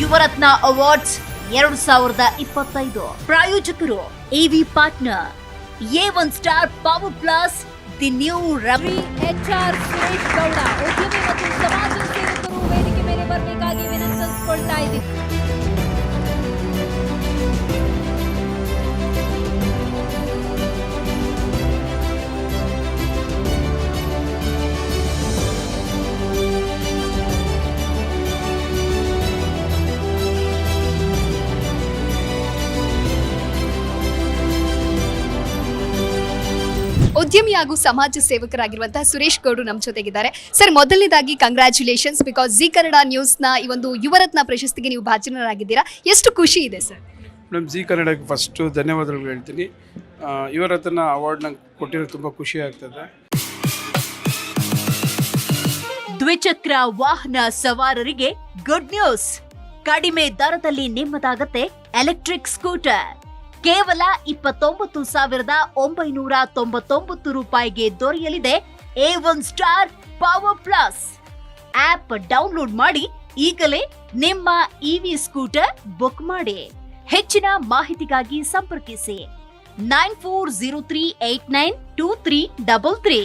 Yuvarathna awards ಎರಡು ಸಾವಿರದ ಇಪ್ಪತ್ತೈದು. ಪ್ರಾಯೋಜಕರು AV partner A one star power plus the new Ravi H R Suresh Gowda, ಉದ್ಯಮಿ ಮತ್ತು ಸಮಾಜ ಸೇವಕರು ವೇದಿಕೆ ಮೇಲೆ ಬರಬೇಕಾಗಿ ವಿನಂತಿಸಿಕೊಳ್ತಾ ಇದ್ದೀವಿ. ಉದ್ಯಮಿ ಹಾಗೂ ಸಮಾಜ ಸೇವಕರಾಗಿರುವಂತಹ ಸುರೇಶ್ ಗೌಡರು ನಮ್ಮ ಜೊತೆಗಿದ್ದಾರೆ. ಸರ್ ಮೊದಲನೇದಾಗಿ ಕಂಗ್ರ್ಯಾಚುಲೇಷನ್ಸ್ ಬಿಕಾಸ್ ಜಿ ಕನ್ನಡ ನ್ಯೂಸ್ನ ಈ ಒಂದು ಯುವರತ್ನ ಪ್ರಶಸ್ತಿಗೆ ನೀವು ಭಾಜನರಾಗಿದ್ದೀರಾ. ಎಷ್ಟು ಖುಷಿ ಇದೆ ಸರ್? ಮೇಡಮ್ ಜಿ ಕನ್ನಡಕ್ಕೆ ಫಸ್ಟು ಧನ್ಯವಾದಗಳು ಹೇಳ್ತೀನಿ. ಯುವರತ್ನ ಅವಾರ್ಡ್ ನಂಗೆ ಕೊಟ್ಟಿರೋ ತುಂಬ ಖುಷಿ ಆಗ್ತದೆ. ದ್ವಿಚಕ್ರ ವಾಹನ ಸವಾರರಿಗೆ ಗುಡ್ ನ್ಯೂಸ್ ಕಡಿಮೆ ದರದಲ್ಲಿ ನಿಮ್ಮದಾಗತ್ತೆ ಎಲೆಕ್ಟ್ರಿಕ್ ಸ್ಕೂಟರ್ ಕೇವಲ ಇಪ್ಪತ್ತೊಂಬತ್ತು ಸಾವಿರದ ಒಂಬೈನೂರ ತೊಂಬತ್ತೊಂಬತ್ತು ರೂಪಾಯಿಗೆ ದೊರೆಯಲಿದೆ A one star power plus app download ಮಾಡಿ ಈಗಲೇ ನಿಮ್ಮ ಇವಿ ಸ್ಕೂಟರ್ ಬುಕ್ ಮಾಡಿ. ಹೆಚ್ಚಿನ ಮಾಹಿತಿಗಾಗಿ ಸಂಪರ್ಕಿಸಿ. Nine four zero three eight nine two three double three